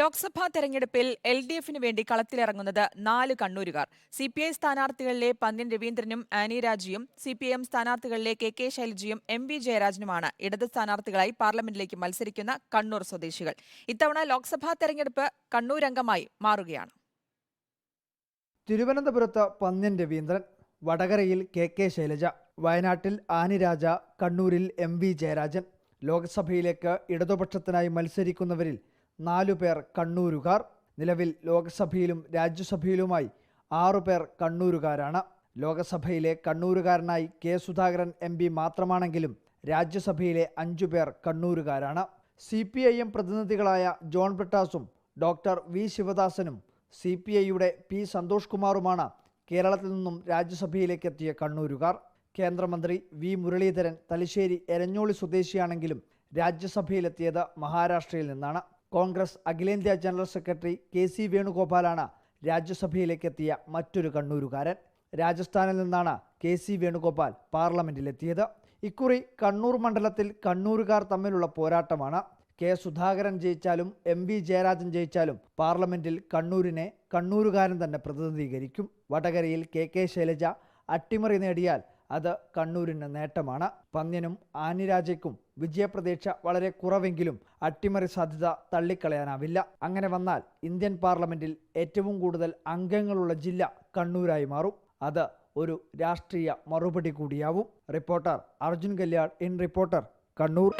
ലോക്സഭാ തെരഞ്ഞെടുപ്പിൽ L D എഫിന് വേണ്ടി കളത്തിലിറങ്ങുന്നത് നാല് കണ്ണൂരുകാർ. സി പി ഐ സ്ഥാനാർത്ഥികളിലെ പന്ന്യൻ രവീന്ദ്രനും ആനി രാജിയും സി പി എം സ്ഥാനാർത്ഥികളിലെ കെ കെ ശൈലജയും എം വി ജയരാജനുമാണ് ഇടത് സ്ഥാനാർത്ഥികളായി പാർലമെന്റിലേക്ക് മത്സരിക്കുന്ന കണ്ണൂർ സ്വദേശികൾ. ഇത്തവണ ലോക്സഭാ തെരഞ്ഞെടുപ്പ് കണ്ണൂരംഗമായി മാറുകയാണ്. തിരുവനന്തപുരത്ത് പന്ന്യൻ രവീന്ദ്രൻ വടകരയിൽ കെ കെ ശൈലജ വയനാട്ടിൽ ആനിരാജ കണ്ണൂരിൽ എം വി ജയരാജൻ. ലോക്സഭയിലേക്ക് ഇടതുപക്ഷത്തിനായി മത്സരിക്കുന്നവരിൽ നാലുപേർ കണ്ണൂരുകാർ. നിലവിൽ ലോക്സഭയിലും രാജ്യസഭയിലുമായി ആറുപേർ കണ്ണൂരുകാരാണ്. ലോക്സഭയിലെ കണ്ണൂരുകാരനായി കെ സുധാകരൻ എം പി മാത്രമാണെങ്കിലും രാജ്യസഭയിലെ അഞ്ചു പേർ കണ്ണൂരുകാരാണ്. സി പി ഐ എം പ്രതിനിധികളായ ജോൺ ബ്രിട്ടാസും ഡോക്ടർ വി. ശിവദാസനും സി പി ഐയുടെ പി. സന്തോഷ് കുമാറുമാണ് കേരളത്തിൽ നിന്നും രാജ്യസഭയിലേക്ക് എത്തിയ കണ്ണൂരുകാർ. കേന്ദ്രമന്ത്രി വി. മുരളീധരൻ തലശ്ശേരി എരഞ്ഞോളി സ്വദേശിയാണെങ്കിലും രാജ്യസഭയിലെത്തിയത് മഹാരാഷ്ട്രയിൽ നിന്നാണ്. കോൺഗ്രസ് അഖിലേന്ത്യാ ജനറൽ സെക്രട്ടറി കെ സി വേണുഗോപാലാണ് രാജ്യസഭയിലേക്ക് എത്തിയ മറ്റൊരു കണ്ണൂരുകാരൻ. രാജസ്ഥാനിൽ നിന്നാണ് കെ സി വേണുഗോപാൽ പാർലമെന്റിലെത്തിയത്. ഇക്കുറി കണ്ണൂർ മണ്ഡലത്തിൽ കണ്ണൂരുകാർ തമ്മിലുള്ള പോരാട്ടമാണ്. കെ സുധാകരൻ ജയിച്ചാലും എം വി ജയരാജൻ ജയിച്ചാലും പാർലമെന്റിൽ കണ്ണൂരിനെ കണ്ണൂരുകാരൻ തന്നെ പ്രതിനിധീകരിക്കും. വടകരയിൽ കെ കെ ശൈലജ അട്ടിമറി നേടിയാൽ അത് കണ്ണൂരിന് നേട്ടമാണ്. പന്ന്യനും ആനിരാജയ്ക്കും വിജയപ്രതീക്ഷ വളരെ കുറവെങ്കിലും അട്ടിമറി സാധ്യത തള്ളിക്കളയാനാവില്ല. അങ്ങനെ വന്നാൽ ഇന്ത്യൻ പാർലമെന്റിൽ ഏറ്റവും കൂടുതൽ അംഗങ്ങളുള്ള ജില്ല കണ്ണൂരായി മാറും. അത് ഒരു രാഷ്ട്രീയ മറുപടി കൂടിയാവും. Reporter Arjun Kalyan in reporter Kannur.